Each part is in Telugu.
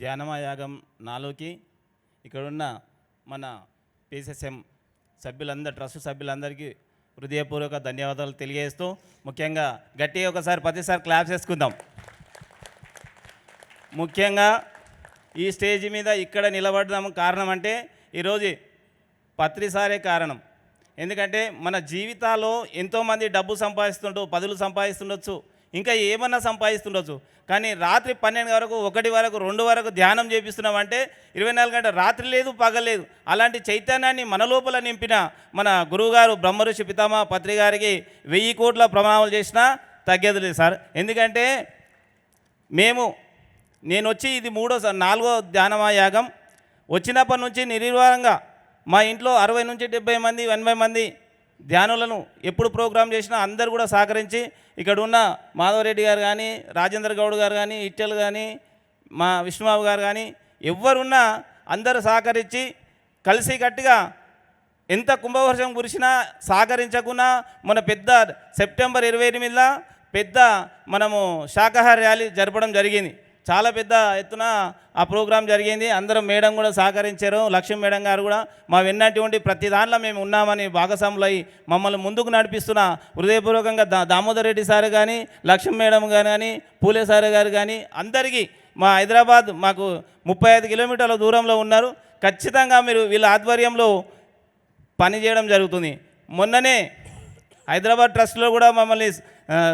ధ్యానమయాగం నాలోకి ఇక్కడున్న మన పిఎస్ఎస్ఎం సభ్యులందరూ ట్రస్ట్ సభ్యులందరికీ హృదయపూర్వక ధన్యవాదాలు తెలియజేస్తూ ముఖ్యంగా గట్టి ఒకసారి ప్రతిసారి క్లాప్ చేసుకుందాం ముఖ్యంగా ఈ స్టేజ్ మీద ఇక్కడ నిలబడడం కారణం అంటే ఈరోజు పత్రిసారే కారణం. ఎందుకంటే మన జీవితాల్లో ఎంతోమంది డబ్బు సంపాదిస్తుంటూ పదులు సంపాదిస్తుండొచ్చు. ఇంకా ఏమన్నా సంపాదిస్తుండొచ్చు. కానీ రాత్రి పన్నెండు వరకు ఒకటి వరకు రెండు వరకు ధ్యానం చేపిస్తున్నామంటే ఇరవై నాలుగు గంటల రాత్రి లేదు పగలేదు అలాంటి చైతన్యాన్ని మన లోపల నింపిన మన గురువుగారు బ్రహ్మఋషి పితామహ పత్రి గారికి వెయ్యి కోట్ల ప్రమాణాలు చేసినా తగ్గేది లేదు సార్. ఎందుకంటే మేము నేను వచ్చి ఇది మూడో నాలుగో ధ్యానమా యాగం. వచ్చినప్పటి నుంచి నిర్వారంగా మా ఇంట్లో అరవై నుంచి డెబ్బై మంది ఎనభై మంది ధ్యానులను ఎప్పుడు ప్రోగ్రాం చేసినా అందరు కూడా సహకరించి ఇక్కడ ఉన్న మాధవరెడ్డి గారు కానీ రాజేంద్ర గౌడ్ గారు కానీ ఇట్టెలు కానీ మా విష్ణుబాబు గారు కానీ ఎవరున్నా అందరూ సహకరించి కలిసి గట్టిగా ఎంత కుంభవర్షం కురిసినా సహకరించకున్నా మన పెద్ద సెప్టెంబర్ ఇరవై ఎనిమిదిలో పెద్ద మనము శాకాహార ర్యాలీ జరపడం జరిగింది. చాలా పెద్ద ఎత్తున ఆ ప్రోగ్రాం జరిగింది. అందరం మేడం కూడా సహకరించారు. లక్ష్మీ మేడం గారు కూడా మా వెన్నటువంటి ప్రతి దాంట్లో మేము ఉన్నామని భాగస్వాములు మమ్మల్ని ముందుకు నడిపిస్తున్న హృదయపూర్వకంగా దా దామోదర్ రెడ్డి సార్ కానీ లక్ష్మీ మేడం గారు కానీ పూలే సార్ గారు కానీ అందరికీ మా హైదరాబాద్ మాకు ముప్పై ఐదు కిలోమీటర్ల దూరంలో ఉన్నారు. ఖచ్చితంగా మీరు వీళ్ళ ఆధ్వర్యంలో పనిచేయడం జరుగుతుంది. మొన్ననే హైదరాబాద్ ట్రస్ట్లో కూడా మమ్మల్ని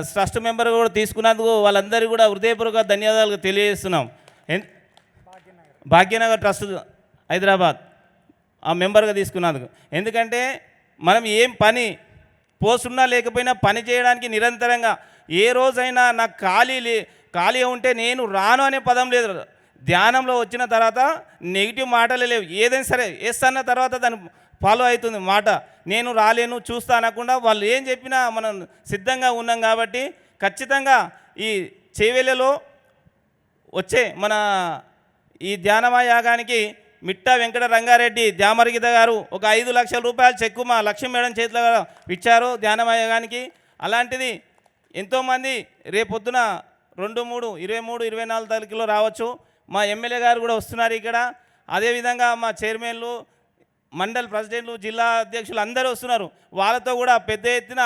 ట్రస్ట్ మెంబర్ కూడా తీసుకున్నందుకు వాళ్ళందరికీ కూడా హృదయపూర్వక ధన్యవాదాలు తెలియజేస్తున్నాం. ఎన్- భాగ్యనగర్ ట్రస్ట్ హైదరాబాద్ ఆ మెంబర్గా తీసుకున్నందుకు. ఎందుకంటే మనం ఏం పని పోస్ట్ ఉన్నా లేకపోయినా పని చేయడానికి నిరంతరంగా ఏ రోజైనా నాకు ఖాళీ లే ఖాళీ ఉంటే నేను రాను అనే పదం లేదు. ధ్యానంలో వచ్చిన తర్వాత నెగిటివ్ మాటలు లేవు. ఏదైనా సరే ఎస్ తర్వాత దాని ఫాలో అవుతుంది మాట. నేను రాలేను చూస్తా అనకుండా వాళ్ళు ఏం చెప్పినా మనం సిద్ధంగా ఉన్నాం కాబట్టి ఖచ్చితంగా ఈ చేవెళ్ళలో వచ్చే మన ఈ ధ్యానమా యాగానికి మిట్టా వెంకట రంగారెడ్డి ధ్యామరగిత గారు ఒక ఐదు లక్షల రూపాయలు చెక్కు మా లక్ష్మీ మేడం చేతిలో ఇచ్చారు ధ్యానమాయాగానికి అలాంటిది ఎంతోమంది రేపొద్దున రెండు మూడు ఇరవై మూడు ఇరవై నాలుగు తారీఖులో రావచ్చు. మా ఎమ్మెల్యే గారు కూడా వస్తున్నారు ఇక్కడ. అదేవిధంగా మా చైర్మన్లు మండల్ ప్రెసిడెంట్లు జిల్లా అధ్యక్షులు అందరూ వస్తున్నారు. వాళ్ళతో కూడా పెద్ద ఎత్తున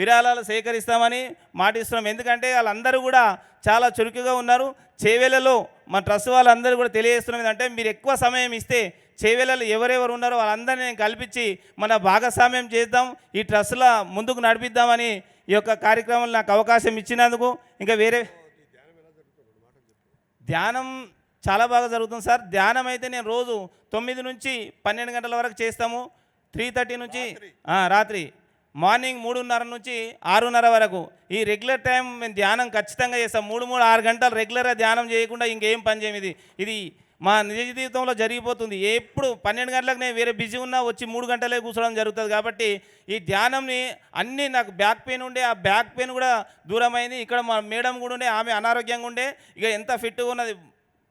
విరాళాలు సేకరిస్తామని మాటిస్తున్నాం. ఎందుకంటే వాళ్ళందరూ కూడా చాలా చురుకుగా ఉన్నారు. చేవేలలో మా ట్రస్ట్ వాళ్ళందరూ కూడా తెలియజేస్తున్నాం ఏంటంటే మీరు ఎక్కువ సమయం ఇస్తే చేవేలలో ఎవరెవరు ఉన్నారో వాళ్ళందరినీ నేను కల్పించి మన భాగస్వామ్యం చేద్దాం ఈ ట్రస్ట్లో ముందుకు నడిపిద్దామని ఈ యొక్క కార్యక్రమంలో నాకు అవకాశం ఇచ్చినందుకు. ఇంకా వేరే ధ్యానం చాలా బాగా జరుగుతుంది సార్. ధ్యానం అయితే నేను రోజు తొమ్మిది నుంచి పన్నెండు గంటల వరకు చేస్తాము. త్రీ థర్టీ నుంచి రాత్రి. మార్నింగ్ మూడున్నర నుంచి ఆరున్నర వరకు. ఈ రెగ్యులర్ టైం మేము ధ్యానం ఖచ్చితంగా చేస్తాం. మూడు మూడు ఆరు గంటలు రెగ్యులర్గా ధ్యానం చేయకుండా ఇంకేం పని చేయం ఇది. ఇది మా నిజ జీవితంలో జరిగిపోతుంది. ఎప్పుడు పన్నెండు గంటలకు నేను వేరే బిజీ ఉన్నా వచ్చి మూడు గంటలే కూర్చోవడం జరుగుతుంది కాబట్టి ఈ ధ్యానంని అన్నీ నాకు బ్యాక్ పెయిన్ ఉండే ఆ బ్యాక్ పెయిన్ కూడా దూరమైంది. ఇక్కడ మా మేడం కూడా ఉండే ఆమె అనారోగ్యంగా ఉండే. ఇక ఎంత ఫిట్గా ఉన్నది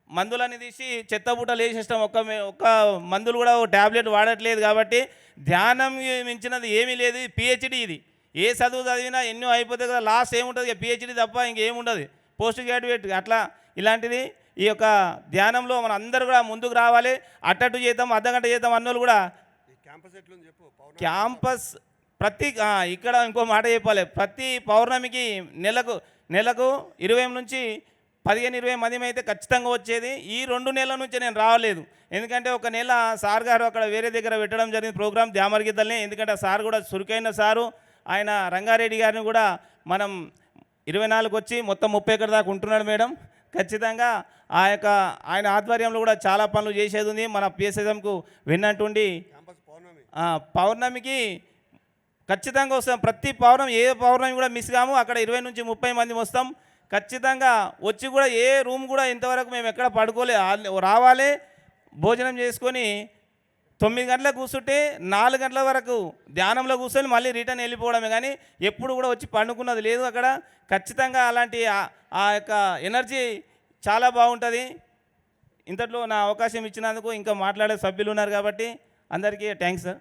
మందులని తీసి చెత్తబుట్టలు వేసేస్తాం ఒక్క ఒక్క మందులు కూడా ట్యాబ్లెట్ వాడట్లేదు కాబట్టి ధ్యానం మించినది ఏమీ లేదు. పిహెచ్డి ఇది. ఏ చదువు చదివినా ఎన్నో అయిపోతాయి కదా. లాస్ట్ ఏముంటుంది? ఇక పిహెచ్డి తప్ప ఇంకేముండదు పోస్ట్ గ్రాడ్యుయేట్ అట్లా ఇలాంటిది ఈ యొక్క ధ్యానంలో మన అందరూ కూడా ముందుకు రావాలి. అట్టట్టు చేద్దాం అర్ధగంట చేద్దాం అన్నోళ్ళు కూడా క్యాంపస్ ప్రతి ఇక్కడ ఇంకో మాట చెప్పాలి. ప్రతి పౌర్ణమికి నెలకు నెలకు ఇరవై నుంచి పదిహేను ఇరవై మంది అయితే ఖచ్చితంగా వచ్చేది. ఈ రెండు నెలల నుంచి నేను రావలేదు ఎందుకంటే ఒక నెల సార్ గారు అక్కడ వేరే దగ్గర పెట్టడం జరిగింది ప్రోగ్రామ్ ధ్యామర్గిద్దల్ని. ఎందుకంటే సార్ కూడా చురుకైన సారు. ఆయన రంగారెడ్డి గారిని కూడా మనం ఇరవై నాలుగు వచ్చి మొత్తం ముప్పై ఎకర దాకా ఉంటున్నాడు మేడం. ఖచ్చితంగా ఆ యొక్క ఆయన ఆధ్వర్యంలో కూడా చాలా పనులు చేసేది ఉంది. మన పిఎస్ఎస్ఎంకు విన్నట్టుండి ఆ, పౌర్ణమికి ఖచ్చితంగా వస్తాం. ప్రతి పౌర్ణమి ఏ పౌర్ణమి కూడా మిస్ కాము. అక్కడ ఇరవై నుంచి ముప్పై మంది వస్తాం. ఖచ్చితంగా వచ్చి కూడా ఏ రూమ్ కూడా ఇంతవరకు మేము ఎక్కడ పడుకోలే రావాలి. భోజనం చేసుకొని తొమ్మిది గంటలకు కూర్చుంటే నాలుగు గంటల వరకు ధ్యానంలో కూర్చొని మళ్ళీ రిటర్న్ వెళ్ళిపోవడమే కానీ ఎప్పుడు కూడా వచ్చి పండుకున్నది లేదు అక్కడ. ఖచ్చితంగా అలాంటి ఆ యొక్క ఎనర్జీ చాలా బాగుంటుంది. ఇంతట్లో నా అవకాశం ఇచ్చినందుకు ఇంకా మాట్లాడే సభ్యులు ఉన్నారు కాబట్టి అందరికీ థ్యాంక్స్ సార్.